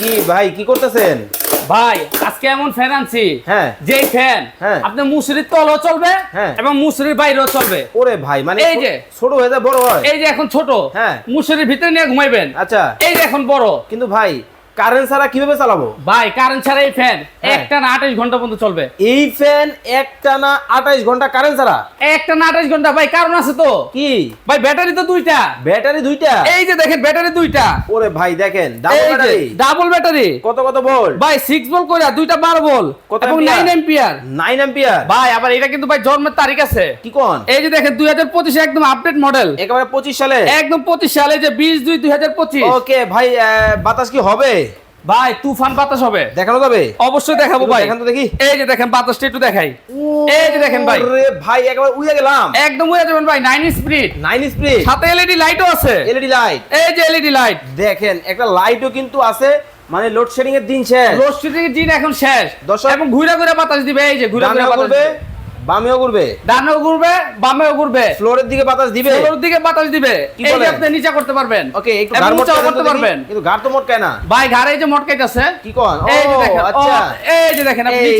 কি ভাই কি করতেছেন ভাই আজকে এমন ফ্যান আনছি হ্যাঁ। যেই ফ্যান হ্যাঁ। আপনার মুসুরির তলও চলবে হ্যাঁ। এবং মুসুরির বাইরেও চলবে ওরে ভাই মানে এই যে। ছোট হয়ে যায় বড় হয় এই যে এখন ছোট হ্যাঁ। মুসুরির ভিতরে নিয়ে ঘুমাইবেন আচ্ছা এই যে এখন বড় কিন্তু ভাই কারেন্ট ছাড়া কীভাবে চালাবো? ভাই কারেন্ট ছাড়া এই ফ্যান হ্যাঁ। একটা না আঠাশ ঘণ্টা পর্যন্ত চলবে। এই ফ্যান একটানা আঠাইশ ঘণ্টা কারেন্ট ছাড়া? একটা না আঠাশ ঘণ্টা ভাই কারণ আছে তো। কি? ভাই ব্যাটারি তো দুইটা। ব্যাটারি দুইটা? এই যে দেখেন ব্যাটারি দুইটা। ওরে ভাই দেখেন ডাবল ব্যাটারি ডাবল ব্যাটারি কত কত ভোল্ট ভাই সিক্স বল করে দুইটা বারো বল কত এবং ampere? নাইন এম্পিয়ার 9 অ্যাম্পিয়ার ভাই আবার এটা কিন্তু ভাই জন্মের তারিখ আছে। কি কোন? এই যে দেখেন দুই হাজার পঁচিশে একদম আপডেট মডেল একেবারে 25 সালে? একদম পঁচিশ সালে যে বিশ দুই দুই হাজার পঁচিশ। ওকে ভাই বাতাস কি হবে? ভাই তুফান বাতাস হবে। দেখানো যাবে অবশ্যই দেখাবো ভাই। দেখান তো দেখি। এই যে দেখেন বাতাসটা একটু দেখাই। এই যে দেখেন ভাই। ওরে ভাই একেবারে উড়ে গেলাম। একদম উড়ে যাবেন ভাই নাইন স্পিড 9 স্পিড সাথে এলইডি লাইটও আছে। এলইডি লাইট এই যে এলইডি লাইট দেখেন একটা লাইটও কিন্তু আছে মানে লোড শেডিং এর দিন শেষ। লোড শেডিং এর দিন এখন শেষ। দর্শক- এবং ঘুরে ঘুরে বাতাস দিবে এই যে ঘুরে ঘুরে বাতাস দিবে। বামেও ঘুরবে? ডানেও ঘুরবে বামেও ঘুরবে। ফ্লোরের দিকে বাতাস দিবে? ফ্লোরের দিকে বাতাস দিবে। এই যে আপনি নিচে করতে পারবেন। ওকে একটু এবং মোটা করতে পারবেন। কিন্তু ঘর তো মটকায় না। ভাই ঘাড়ে এই যে মটকাইতাছে। কি কোন? এই যে দেখেন আচ্ছা। এই যে দেখেন আপনি নিচেও